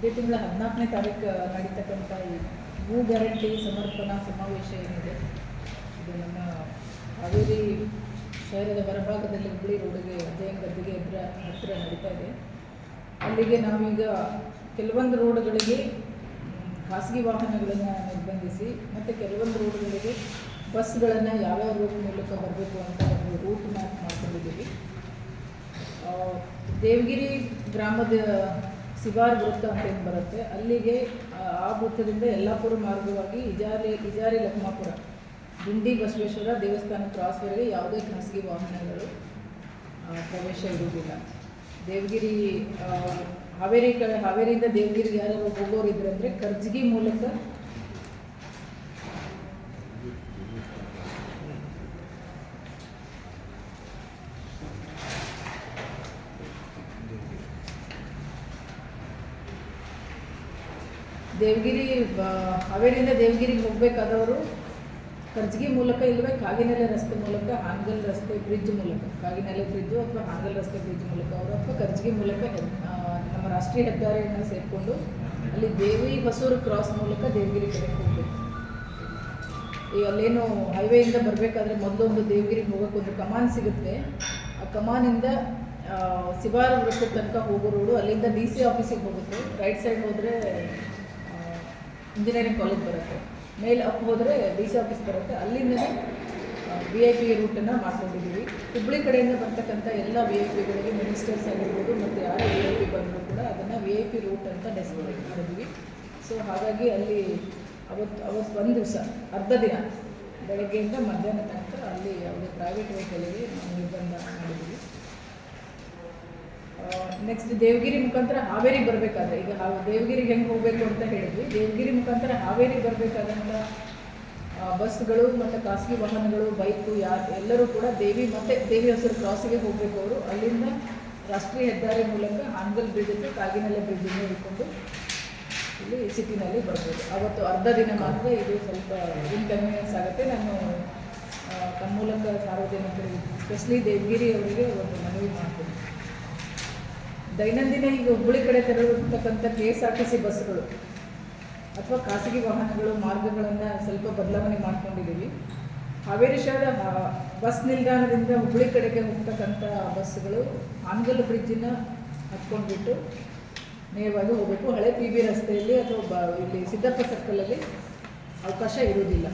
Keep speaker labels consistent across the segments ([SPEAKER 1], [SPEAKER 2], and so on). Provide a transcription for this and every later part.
[SPEAKER 1] ಇದೇ ತಿಂಗಳ ಹದಿನಾಲ್ಕನೇ ತಾರೀಕು ನಡೀತಕ್ಕಂಥ ಈ ಭೂ ಗ್ಯಾರಂಟಿ ಸಮರ್ಪಣಾ ಸಮಾವೇಶ ಏನಿದೆ, ಇದು ನಮ್ಮ ಹಾವೇರಿ ಶಹರದ ಹೊರಭಾಗದಲ್ಲಿ ಹುಬ್ಬಳ್ಳಿ ರೋಡಿಗೆ ಅಧ್ಯಯನ ಗದ್ದಿಗೆ ಎದುರ ಹತ್ತಿರ ನಡೀತಾ ಇದೆ. ಅಲ್ಲಿಗೆ ನಾವೀಗ ಕೆಲವೊಂದು ರೋಡ್ಗಳಿಗೆ ಖಾಸಗಿ ವಾಹನಗಳನ್ನು ನಿರ್ಬಂಧಿಸಿ, ಮತ್ತು ಕೆಲವೊಂದು ರೋಡ್ಗಳಿಗೆ ಬಸ್ಗಳನ್ನು ಯಾವ್ಯಾವ ರೂಟ್ ಮೂಲಕ ಬರಬೇಕು ಅಂತ ಒಂದು ರೂಟ್ ಮ್ಯಾಪ್ ಮಾಡ್ಕೊಂಡಿದ್ದೀವಿ. ದೇವಗಿರಿ ಗ್ರಾಮದ ಶಿವಾರ್ ವೃತ್ತ ಅಂತ ಏನು ಬರುತ್ತೆ. ಅಲ್ಲಿಗೆ ಆ, ವೃತ್ತದಿಂದ ಯಲ್ಲಾಪುರ ಮಾರ್ಗವಾಗಿ ಇಜಾರಿ ಇಜಾರಿ ಲಕ್ಮಾಪುರ ದಿಂಡಿ ಬಸವೇಶ್ವರ ದೇವಸ್ಥಾನ ಕ್ರಾಸ್ವರೆಗೆ ಯಾವುದೇ ಖಾಸಗಿ ವಾಹನಗಳು ಪ್ರವೇಶ ಇರುವುದಿಲ್ಲ. ದೇವಗಿರಿ ಹಾವೇರಿ ಕಡೆ ಹಾವೇರಿಯಿಂದ ದೇವಗಿರಿಗೆ ಯಾರು ಹೋಗೋರು ಅಂದರೆ ಕರ್ಜಗಿ ಮೂಲಕ ದೇವಗಿರಿ ಹಾವೇರಿಯಿಂದ ದೇವಗಿರಿಗೆ ಹೋಗಬೇಕಾದವರು ಕರ್ಜಗಿ ಮೂಲಕ ಇಲ್ಲವೇ ಕಾಗಿನೆಲೆ ರಸ್ತೆ ಮೂಲಕ, ಹಾನಗಲ್ ರಸ್ತೆ ಬ್ರಿಡ್ಜ್ ಮೂಲಕ, ಕಾಗಿನೆಲೆ ಬ್ರಿಡ್ಜು ಅಥವಾ ಹಾನಗಲ್ ರಸ್ತೆ ಬ್ರಿಡ್ಜ್ ಮೂಲಕ ಅವರು ಅಥವಾ ಕರ್ಜಗಿ ಮೂಲಕ ನಮ್ಮ ರಾಷ್ಟ್ರೀಯ ಹೆದ್ದಾರಿಯನ್ನು ಸೇರಿಕೊಂಡು ಅಲ್ಲಿ ದೇವಿ ಹೊಸೂರು ಕ್ರಾಸ್ ಮೂಲಕ ದೇವಗಿರಿ ಕಡೆ ಹೋಗಬೇಕು. ಈ ಅಲ್ಲೇನು ಹೈವೇಯಿಂದ ಬರಬೇಕಾದ್ರೆ ಮೊದಲೊಂದು ದೇವಗಿರಿಗೆ ಹೋಗೋಕೆ ಒಂದು ಕಮಾನ್ ಸಿಗುತ್ತೆ. ಆ ಕಮಾನಿಂದ ಶಿವಾರ ವೃತ್ತದ ತನಕ ಹೋಗೋ ರೋಡು ಅಲ್ಲಿಂದ ಡಿ ಸಿ ಆಫೀಸಿಗೆ ಹೋಗುತ್ತೆ. ರೈಟ್ ಸೈಡ್ ಹೋದರೆ ಇಂಜಿನಿಯರಿಂಗ್ ಕಾಲೇಜ್ ಬರುತ್ತೆ. ಮೇಲೆ ಅಪ್ ಹೋದರೆ ಡಿ ಸಿ ಆಫೀಸ್ ಬರುತ್ತೆ. ಅಲ್ಲಿಂದನೇ ವಿ ಐ ಪಿ ರೂಟನ್ನು ಮಾಡ್ಕೊಂಡಿದ್ದೀವಿ. ಹುಬ್ಬಳ್ಳಿ ಕಡೆಯಿಂದ ಬರ್ತಕ್ಕಂಥ ಎಲ್ಲ ವಿ ಐ ಪಿಗಳಿಗೆ ಮಿನಿಸ್ಟರ್ಸ್ ಆಗಿರ್ಬೋದು ಮತ್ತು ಯಾರು ವಿ ಐ ಪಿ ಬಂದರೂ ಕೂಡ ಅದನ್ನು ವಿ ಐ ಪಿ ರೂಟ್ ಅಂತ ಡೆಸಿಗ್ನೇಟ್ ಮಾಡಿದ್ವಿ ಸೊ ಹಾಗಾಗಿ ಅಲ್ಲಿ ಅವತ್ತು ಅವತ್ತು ಒಂದು ದಿವಸ, ಅರ್ಧ ದಿನ ಬೆಳಗ್ಗೆಯಿಂದ ಮಧ್ಯಾಹ್ನ ತನಕ ಅಲ್ಲಿ ಯಾವುದೇ ಪ್ರೈವೇಟ್ ವೆಹಿಕಲ್ಗೆ ನಾವು ನಿರ್ಬಂಧ ಮಾಡಿದ್ವಿ ನೆಕ್ಸ್ಟ್ ದೇವಗಿರಿ ಮುಖಾಂತರ ಹಾವೇರಿ ಬರಬೇಕಾದ್ರೆ, ಈಗ ದೇವಗಿರಿಗೆ ಹೆಂಗೆ ಹೋಗಬೇಕು ಅಂತ ಹೇಳಿದ್ವಿ. ದೇವಗಿರಿ ಮುಖಾಂತರ ಹಾವೇರಿ ಬರಬೇಕಾದಂಥ ಬಸ್ಗಳು ಮತ್ತು ಖಾಸಗಿ ವಾಹನಗಳು, ಬೈಕು ಯಾರು ಎಲ್ಲರೂ ಕೂಡ ದೇವಿ ಮತ್ತು ದೇವಿ ಹೆಸರು ಕ್ರಾಸಿಗೆ ಹೋಗಬೇಕು ಅವರು. ಅಲ್ಲಿಂದ ರಾಷ್ಟ್ರೀಯ ಹೆದ್ದಾರಿ ಮೂಲಕ ಹಾನಗಲ್ ಬ್ರಿಡ್ಜ್ ಕಾಗಿನೆಲೆ ಬ್ರಿಡ್ಜನ್ನು ಹಿಡ್ಕೊಂಡು ಇಲ್ಲಿ ಸಿಟಿನಲ್ಲಿ ಬರ್ಬೋದು. ಅವತ್ತು ಅರ್ಧ ದಿನ ಮಾತ್ರ ಇದು ಸ್ವಲ್ಪ ಇನ್ಕನ್ವೀನಿಯನ್ಸ್ ಆಗುತ್ತೆ. ನಾನು ತಮ್ಮ ಮೂಲಕ ಸಾರ್ವಜನಿಕರಿಗೆ ಸ್ಪೆಷಲಿ ದೇವಗಿರಿ ಅವರಿಗೆ ಒಂದು ಮನವಿ ಮಾಡ್ತೀನಿ. ದೈನಂದಿನ ಈಗ ಹುಬ್ಬಳ್ಳಿ ಕಡೆ ತೆರಳಿರ್ತಕ್ಕಂಥ K S R T C ಬಸ್ಗಳು ಅಥವಾ ಖಾಸಗಿ ವಾಹನಗಳು ಮಾರ್ಗಗಳನ್ನು ಸ್ವಲ್ಪ ಬದಲಾವಣೆ ಮಾಡ್ಕೊಂಡಿದ್ದೀವಿ. ಹಾವೇರಿ ಶಹರ ಬಸ್ ನಿಲ್ದಾಣದಿಂದ ಹುಬ್ಬಳ್ಳಿ ಕಡೆಗೆ ಹೋಗ್ತಕ್ಕಂಥ ಬಸ್ಗಳು ಆನ್ಗಲ್ ಬ್ರಿಡ್ಜನ್ನು ಹತ್ಕೊಂಡ್ಬಿಟ್ಟು ನೇರವಾಗಿ ಹೋಗಬೇಕು. ಹಳೆ ಪಿ ಬಿ ರಸ್ತೆಯಲ್ಲಿ ಅಥವಾ ಬ, ಇಲ್ಲಿ ಸಿದ್ದಪ್ಪ ಸರ್ಕಲಲ್ಲಿ ಅವಕಾಶ ಇರುವುದಿಲ್ಲ.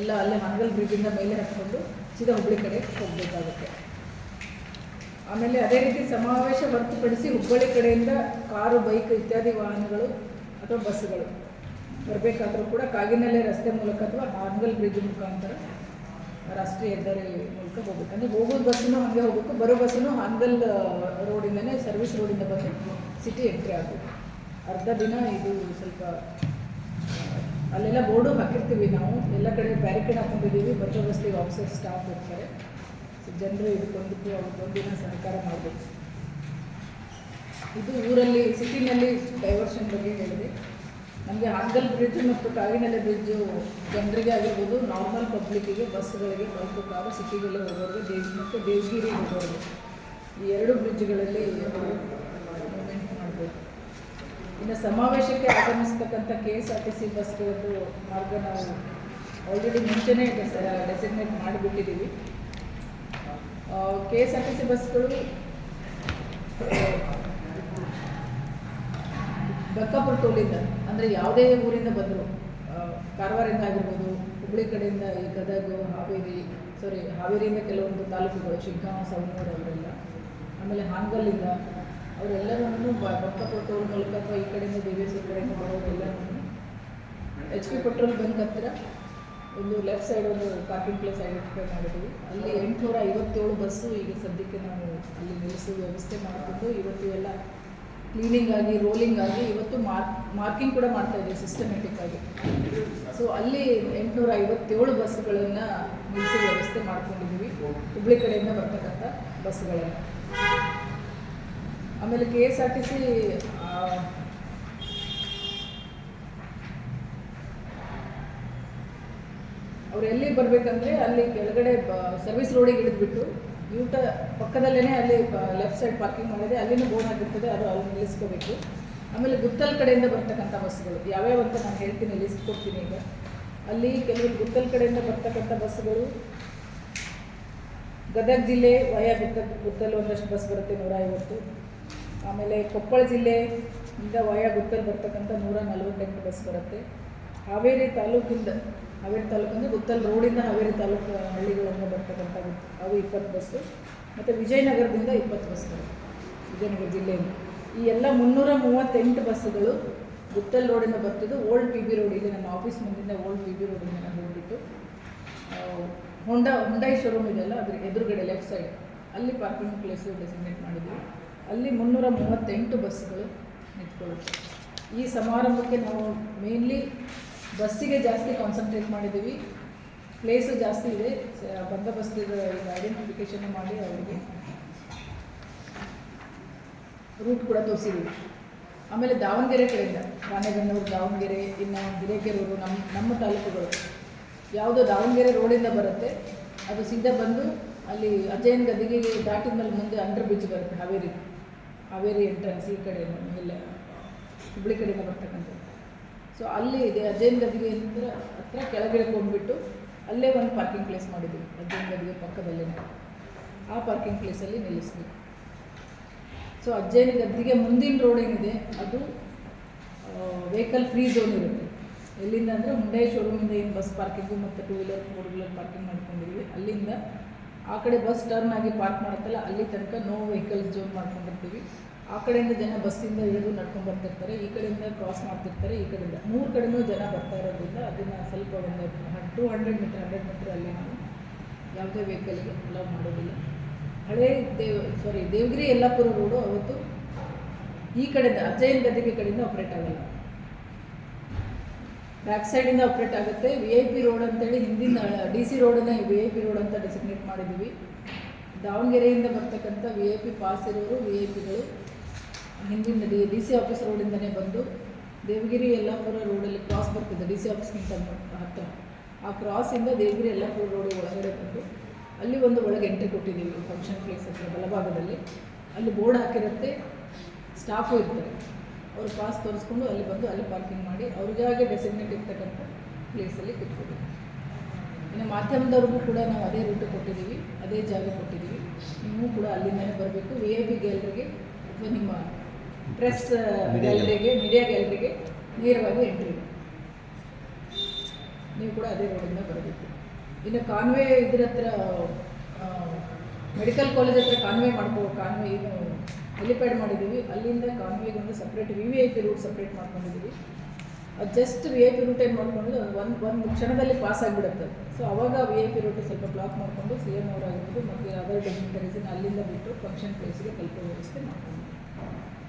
[SPEAKER 1] ಎಲ್ಲ ಅಲ್ಲೇ ಆನ್ಗಲ್ ಬ್ರಿಡ್ಜಿಂದ ಮೇಲೆ ಹತ್ಕೊಂಡು ಸೀದಾ ಹುಬ್ಬಳ್ಳಿ ಕಡೆ ಹೋಗಬೇಕಾಗುತ್ತೆ. ಆಮೇಲೆ ಅದೇ ರೀತಿ ಸಮಾವೇಶ ಹೊರತುಪಡಿಸಿ ಹುಬ್ಬಳ್ಳಿ ಕಡೆಯಿಂದ ಕಾರು, ಬೈಕ್ ಇತ್ಯಾದಿ ವಾಹನಗಳು ಅಥವಾ ಬಸ್ಸುಗಳು ಬರಬೇಕಾದ್ರೂ ಕೂಡ ಕಾಗಿನಲ್ಲೇ ರಸ್ತೆ ಮೂಲಕ ಅಥವಾ ಹಾರ್ಗಲ್ ಬ್ರಿಡ್ಜ್ ಮುಖಾಂತರ ರಾಷ್ಟ್ರೀಯ ಹೆದ್ದಾರಿ ಮೂಲಕ ಹೋಗ್ಬೇಕು. ಅಂದರೆ ಹೋಗೋದು ಬಸ್ಸನ್ನು ಹಾಗೆ ಹೋಗಬೇಕು, ಬರೋ ಬಸ್ಸನ್ನು ಹಾನ್ಗಲ್ ರೋಡಿಂದನೇ ಸರ್ವಿಸ್ ರೋಡಿಂದ ಬಂದು ಸಿಟಿ ಎಂಟ್ರಿ ಆಗಬೇಕು. ಅರ್ಧ ದಿನ ಇದು ಸ್ವಲ್ಪ ಅಲ್ಲೆಲ್ಲ ಬೋರ್ಡು ಹಾಕಿರ್ತೀವಿ ನಾವು. ಎಲ್ಲ ಕಡೆ ಬ್ಯಾರಿಕೇಡ್ ಹಾಕೊಂಡಿದ್ದೀವಿ ಬಂದೋಬಸ್ತಿಗೆ ಆಫೀಸರ್ ಸ್ಟಾಫ್ ಹೋಗ್ತಾರೆ ಜನರು ಇದಕ್ಕೊಂದಕ್ಕೆ ಒಂದಿನ ಸಹಕಾರ ಮಾಡಬೇಕು. ಇದು ಊರಲ್ಲಿ, ಸಿಟಿನಲ್ಲಿ ಡೈವರ್ಷನ್ ಬಗ್ಗೆ ಹೇಳಿದೆ. ನಮಗೆ ಆಂಗಲ್ ಬ್ರಿಡ್ಜ್ ಮತ್ತು ಕಾಗಿನೆಲೆ ಬ್ರಿಡ್ಜು ಜನರಿಗೆ ಆಗಿರ್ಬೋದು, ನಾರ್ಮಲ್ ಪಬ್ಲಿಕ್ಕಿಗೆ, ಬಸ್ಗಳಿಗೆ ಬೈಕು ಕಾರು ಸಿಟಿಗಳು ಹೋಗೋರಿಗೆ, ದೇವ್, ಮತ್ತು ದೇವಗಿರಿ ಹೋಗೋರಿಗೆ. ಈ ಎರಡು ಬ್ರಿಡ್ಜ್ಗಳಲ್ಲಿ ಮೂಮೆಂಟ್ ಮಾಡಬೇಕು. ಇನ್ನು ಸಮಾವೇಶಕ್ಕೆ ಆಗಮಿಸ್ತಕ್ಕಂಥ K S R T C ಬಸ್ಗಳದ್ದು ಮಾರ್ಗ ನಾವು ಆಲ್ರೆಡಿ ಮುಂಚೆನೇ designate ಮಾಡಿಬಿಟ್ಟಿದ್ದೀವಿ. K S R T C ಬಸ್ಗಳು ಬಕ್ಕಾಪುರ ಟೋಲಿಂದ, ಅಂದರೆ ಯಾವುದೇ ಊರಿಂದ ಬಂದರು ಕಾರವಾರಿಂದ ಆಗಿರ್ಬೋದು ಹುಬ್ಬಳ್ಳಿ ಕಡೆಯಿಂದ ಈ ಗದಗ, ಹಾವೇರಿ ಸಾರಿ ಹಾವೇರಿಯಿಂದ ಕೆಲವೊಂದು ತಾಲೂಕುಗಳು, ಶಿಗ್ಗಾಂವ್, ಸವಣೂರು ಅವರೆಲ್ಲ, ಆಮೇಲೆ ಹಾನಗಲ್ಲಿಂದ, ಅವರೆಲ್ಲರನ್ನು ಬಕ್ಕಾಪುರ ಟೋಲ್ ಮೂಲಕ ಅಥವಾ ಈ ಕಡೆಯಿಂದ ದೇವೇಶ್ವರ ಕಡೆಯಿಂದ ಬರೋರೆಲ್ಲರನ್ನು ಎಚ್ ಪಿ ಪೆಟ್ರೋಲ್ ಬಂಕ್ ಹತ್ತಿರ ಒಂದು ಲೆಫ್ಟ್ ಸೈಡ್ ಒಂದು ಪಾರ್ಕಿಂಗ್ ಪ್ಲೇಸ್ ಐಡೆಂಟಿಫೈ ಮಾಡಿದ್ದೀವಿ. ಅಲ್ಲಿ ಎಂಟುನೂರ ಐವತ್ತೇಳು ಬಸ್ಸು ಈಗ ಸದ್ಯಕ್ಕೆ ನಾವು ಅಲ್ಲಿ ನಿಲ್ಲಿಸಿ ವ್ಯವಸ್ಥೆ ಮಾಡಿಕೊಂಡು ಇವತ್ತು ಎಲ್ಲ ಕ್ಲೀನಿಂಗ್ ಆಗಿ ರೋಲಿಂಗ್ ಆಗಿ ಇವತ್ತು ಮಾರ್ಕ್ ಮಾರ್ಕಿಂಗ್ ಕೂಡ ಮಾಡ್ತಾ ಇದ್ದೀವಿ ಸಿಸ್ಟಮೆಟಿಕ್ ಆಗಿ. ಸೊ ಅಲ್ಲಿ ಎಂಟುನೂರ ಐವತ್ತೇಳು ಬಸ್ಸುಗಳನ್ನು ನಿಲ್ಲಿಸಿ ವ್ಯವಸ್ಥೆ ಮಾಡ್ಕೊಂಡಿದ್ದೀವಿ. ಹುಬ್ಳಿ ಕಡೆಯಿಂದ ಬರ್ತಕ್ಕಂಥ ಬಸ್ಸುಗಳನ್ನು ಆಮೇಲೆ K S R T C ಅವ್ರು ಎಲ್ಲಿ ಬರಬೇಕಂದ್ರೆ ಅಲ್ಲಿ ಕೆಳಗಡೆ ಸರ್ವಿಸ್ ರೋಡಿಗೆ ಇಳಿದ್ಬಿಟ್ಟು ಯೂಟ ಪಕ್ಕದಲ್ಲೇ ಅಲ್ಲಿ ಲೆಫ್ಟ್ ಸೈಡ್ ಪಾರ್ಕಿಂಗ್ ಮಾಡಿದೆ ಅಲ್ಲಿನೂ ಬೋರ್ಡ್ ಆಗಿರ್ತದೆ, ಅದು ಅಲ್ಲಿ ನಿಲ್ಲಿಸ್ಕೋಬೇಕು. ಆಮೇಲೆ ಗುತ್ತಲ್ ಕಡೆಯಿಂದ ಬರ್ತಕ್ಕಂಥ ಬಸ್ಗಳು ಯಾವ್ಯಾವ ಅಂತ ನಾನು ಹೇಳ್ತೀನಿ ಲಿಸ್ಟ್ ಕೊಡ್ತೀನಿ ಈಗ. ಅಲ್ಲಿ ಕೆಲವು ಗುತ್ತಲ್ ಕಡೆಯಿಂದ ಬರ್ತಕ್ಕಂಥ ಬಸ್ಗಳು ಗದಗ ಜಿಲ್ಲೆ, ವಯಾ ಗುತ್ತ ಗುತ್ತಲ್ ಒಂದಷ್ಟು ಬಸ್ ಬರುತ್ತೆ ನೂರ ಐವತ್ತು ಆಮೇಲೆ ಕೊಪ್ಪಳ ಜಿಲ್ಲೆ, ಇಂದ ವಯಾ ಗುತ್ತಲ್ ಬರ್ತಕ್ಕಂಥ ನೂರ ನಲವತ್ತೆಂಟು ಬಸ್ ಬರುತ್ತೆ. ಹಾವೇರಿ ತಾಲೂಕಿಂದ ಹಾವೇರಿ ಅಂದರೆ ಗುತ್ತಲ್ ರೋಡಿಂದ ಹಾವೇರಿ ತಾಲೂಕು ಹಳ್ಳಿಗಳಿಂದ ಬರ್ತಕ್ಕಂಥ ಅವು ಇಪ್ಪತ್ತು ಬಸ್ಸು ಮತ್ತು ವಿಜಯನಗರದಿಂದ ಇಪ್ಪತ್ತು ಬಸ್ಗಳು ವಿಜಯನಗರ ಜಿಲ್ಲೆಯಿಂದ ಈ ಎಲ್ಲ ಮುನ್ನೂರ ಮೂವತ್ತೆಂಟು ಬಸ್ಸುಗಳು ಗುತ್ತಲ್ ರೋಡಿಂದ ಬರ್ತಿದ್ದು. ಓಲ್ಡ್ ಪಿ ಬಿ ರೋಡ್ ಇಲ್ಲಿ ನಮ್ಮ ಆಫೀಸ್ ಮುಂದಿನ ಓಲ್ಡ್ ಪಿ ಬಿ ರೋಡಿಂದ ನಾನು ಹೋಗ್ಬಿಟ್ಟು ಹೊಂಡಾ ಹೊಂಡೈ ಶೋರೂಮ್ ಇದೆಯಲ್ಲ ಅದ್ರ ಎದುರುಗಡೆ ಲೆಫ್ಟ್ ಸೈಡ್ ಅಲ್ಲಿ ಪಾರ್ಕಿಂಗ್ ಪ್ಲೇಸು ಡೆಸಿಗ್ನೇಟ್ ಮಾಡಿದ್ವಿ ಅಲ್ಲಿ ಮುನ್ನೂರ ಮೂವತ್ತೆಂಟು ಬಸ್ಸುಗಳು ನಿಂತ್ಕೊಳ್ಳುತ್ತೆ. ಈ ಸಮಾರಂಭಕ್ಕೆ ನಾವು ಮೇನ್ಲಿ ಬಸ್ಸಿಗೆ ಜಾಸ್ತಿ ಕಾನ್ಸಂಟ್ರೇಟ್ ಮಾಡಿದ್ದೀವಿ. ಪ್ಲೇಸು ಜಾಸ್ತಿ ಇದೆ. ಬಂದ ಬಂದೋಬಸ್ತ್ ಈಗ ಐಡೆಂಟಿಫಿಕೇಷನ್ ಮಾಡಿ ಅವರಿಗೆ. ರೂಟ್ ಕೂಡ ತೋರಿಸಿದ್ದೀವಿ. ಆಮೇಲೆ ದಾವಣಗೆರೆ ಕಡೆಯಿಂದ ರಾಣೆಬೆನ್ನೂರು, ದಾವಣಗೆರೆ, ಇನ್ನು ಹಿರೇಕೆರೂರು ನಮ್ಮ ನಮ್ಮ ತಾಲೂಕುಗಳು. ಯಾವುದೋ ದಾವಣಗೆರೆ ರೋಡಿಂದ ಬರುತ್ತೆ. ಅದು ಸೀದಾ ಬಂದು ಅಲ್ಲಿ ಅಜಯನ್ ಗದಿಗೆ ದಾಟಿದ ಮೇಲೆ ಮುಂದೆ ಅಂಡರ್ ಬ್ರಿಡ್ಜ್ ಬರುತ್ತೆ. ಹಾವೇರಿ ಹಾವೇರಿ ಎಂಟ್ರೆನ್ಸ್ ಈ ಕಡೆ ಮೇಲೆ ಹುಬ್ಳಿ ಕಡೆಯಿಂದ ಬರ್ತಕ್ಕಂಥದ್ದು. ಸೊ ಅಲ್ಲಿ ಇದೆ ಅಜಯನ್ ಗದಿಗೆ ಹತ್ರ ಹತ್ರ ಕೆಳಗಡೆ ಹೋಗ್ಬಿಟ್ಟು ಅಲ್ಲೇ ಒಂದು ಪಾರ್ಕಿಂಗ್ ಪ್ಲೇಸ್ ಮಾಡಿದ್ದೀವಿ ಅಜಯನ್ ಗದಿಗೆ ಪಕ್ಕದಲ್ಲೇ. ಆ ಪಾರ್ಕಿಂಗ್ ಪ್ಲೇಸಲ್ಲಿ ನಿಲ್ಲಿಸ್ಬೇಕು ಸೊ ಅಜ್ಜಯನ ಗದ್ದಿಗೆ ಮುಂದಿನ ರೋಡ್ ಏನಿದೆ, ಅದು ವೆಹಿಕಲ್ ಫ್ರೀ ಝೋನ್ ಇರುತ್ತೆ. ಎಲ್ಲಿಂದ ಅಂದರೆ ಹುಂಡೈ ಶೋರೂಮಿಂದ ಏನು ಬಸ್ ಪಾರ್ಕಿಂಗು ಮತ್ತು two wheeler four wheeler parking ಮಾಡ್ಕೊಂಡಿದ್ವಿ ಅಲ್ಲಿಂದ ಆ ಕಡೆ ಬಸ್ ಟರ್ನ್ ಆಗಿ ಪಾರ್ಕ್ ಮಾಡುತ್ತಲ್ಲ, ಅಲ್ಲಿ ತನಕ ನೋ ವೆಹಿಕಲ್ಸ್ ಜೋನ್ ಮಾಡ್ಕೊಂಡಿರ್ತೀವಿ. ಆ ಕಡೆಯಿಂದ ಜನ ಬಸ್ಸಿಂದ ಇಳಿದು ನಡ್ಕೊಂಡು ಬರ್ತಿರ್ತಾರೆ, ಈ ಕಡೆಯಿಂದ ಕ್ರಾಸ್ ಮಾಡ್ತಿರ್ತಾರೆ, ಈ ಕಡೆಯಿಂದ. ಮೂರು ಕಡೆನೂ ಜನ ಬರ್ತಾ ಇರೋದ್ರಿಂದ ಅದನ್ನು ಸ್ವಲ್ಪ ಒಂದು two hundred metre hundred metre ಅಲ್ಲಿ ನಾವು ಯಾವುದೇ ವೆಹಿಕಲ್ಗೆ ಅಲೌ ಮಾಡೋದಿಲ್ಲ. ಹಳೇ ದೇವ್ ಸಾರಿ ದೇವಗಿರಿ ಯಲ್ಲಾಪುರ ರೋಡು ಅವತ್ತು ಈ ಕಡೆಯಿಂದ ಅಜಯನ್ ಗದ್ದಿಗೆ ಕಡೆಯಿಂದ ಆಪ್ರೇಟ್ ಆಗಲ್ಲ. ಬ್ಯಾಕ್ ಸೈಡಿಂದ ಆಪ್ರೇಟ್ ಆಗುತ್ತೆ. ವಿ ಐ ಪಿ ರೋಡ್ ಅಂತೇಳಿ ಹಿಂದಿನ ಡಿ ಸಿ ರೋಡನ್ನು ವಿ ಐ ಪಿ ರೋಡ್ ಅಂತ ಡೆಸಿಗ್ನೇಟ್ ಮಾಡಿದ್ದೀವಿ. ದಾವಣಗೆರೆಯಿಂದ ಬರ್ತಕ್ಕಂಥ ವಿ ಐ ಪಿ ಪಾಸ್ ಇರೋರು ವಿ ಐ ಪಿಗಳು ಹಿಂದಿನ ಡಿ ಡಿ ಸಿ ಆಫೀಸ್ ರೋಡಿಂದನೇ ಬಂದು ದೇವಗಿರಿ, ಯಲ್ಲಾಪುರ ರೋಡಲ್ಲಿ ಕ್ರಾಸ್ ಬರ್ತಿದೆ. ಡಿ ಸಿ ಆಫೀಸ್ಗಿಂತ ಹತ್ತಿರ ಆ ಕ್ರಾಸಿಂದ ದೇವಗಿರಿ, ಯಲ್ಲಾಪುರ ರೋಡ್ ಒಳಗಡೆ ಬಂದು ಅಲ್ಲಿ ಒಂದು ಒಳಗೆ ಎಂಟ್ರಿ ಕೊಟ್ಟಿದ್ದೀವಿ. ಫಂಕ್ಷನ್ ಪ್ಲೇಸ್ ಹತ್ರ, ಬಲಭಾಗದಲ್ಲಿ. ಅಲ್ಲಿ ಬೋರ್ಡ್ ಹಾಕಿರುತ್ತೆ. ಸ್ಟಾಫು ಇರ್ತಾರೆ. ಅವ್ರು ಪಾಸ್ ತೋರಿಸ್ಕೊಂಡು ಅಲ್ಲಿ ಬಂದು ಅಲ್ಲಿ ಪಾರ್ಕಿಂಗ್ ಮಾಡಿ ಅವ್ರಿಗಾಗೆ ಡೆಸಿಗ್ನೇಟ್ ಇರ್ತಕ್ಕಂಥ ಪ್ಲೇಸಲ್ಲಿ ಕೂತ್ಕೊಬೇಕು ಇನ್ನು ಮಾಧ್ಯಮದವ್ರಿಗೂ ಕೂಡ ನಾವು ಅದೇ ರೂಟ್ ಕೊಟ್ಟಿದ್ದೀವಿ ಅದೇ ಜಾಗ ಕೊಟ್ಟಿದ್ದೀವಿ. ನೀವು ಕೂಡ ಅಲ್ಲಿಂದಲೇ ಬರಬೇಕು. ವಿ ಐ ಪಿ ಗ್ಯಾಲರಿಗೆ ಅಥವಾ ನಿಮ್ಮ ಪ್ರೆಸ್ ಗ್ಯಾಲರಿಗೆ ಮೀಡಿಯಾ ಗ್ಯಾಲರಿಗೆ ನೇರವಾಗಿ ಎಂಟ್ರಿ ನೀವು ಕೂಡ ಅದೇ ರೋಡಿಂದ ಬರಬೇಕು. ಇನ್ನು ಕಾನ್ವೆ ಇದ್ರ ಹತ್ರ ಮೆಡಿಕಲ್ ಕಾಲೇಜ್ ಹತ್ರ ಕಾನ್ವೆ ಮಾಡ್ಕೋ ಕಾನ್ವೆ ಇದು ಹೆಲಿಪ್ಯಾಡ್ ಮಾಡಿದ್ದೀವಿ ಅಲ್ಲಿಂದ ಕಾನ್ವೇಗೆ ಒಂದು separate V V I P route separate ಮಾಡ್ಕೊಂಡಿದ್ದೀವಿ ಅದು just V I P route ಏನು ಮಾಡ್ಕೊಂಡಿದ್ದು ಅದು ಒಂದು ಒಂದು ಕ್ಷಣದಲ್ಲಿ ಪಾಸ್ ಆಗಿಬಿಡುತ್ತೆ ಸೊ ಅವಾಗ ವಿ ಐ ಪಿ ರೂಟ್ ಸ್ವಲ್ಪ ಬ್ಲಾಕ್ ಮಾಡಿಕೊಂಡು ಸಿ ಎಂ ಅವರಾಗಿರ್ಬೋದು, ಮತ್ತು ಅದರ್ ಕರೆಸಿ ಅಲ್ಲಿಂದ ಬಿಟ್ಟು ಫಂಕ್ಷನ್ ಪ್ಲೇಸಿಗೆ ತಲುಪೋ ವ್ಯವಸ್ಥೆ ಮಾಡ್ಕೊಂಡು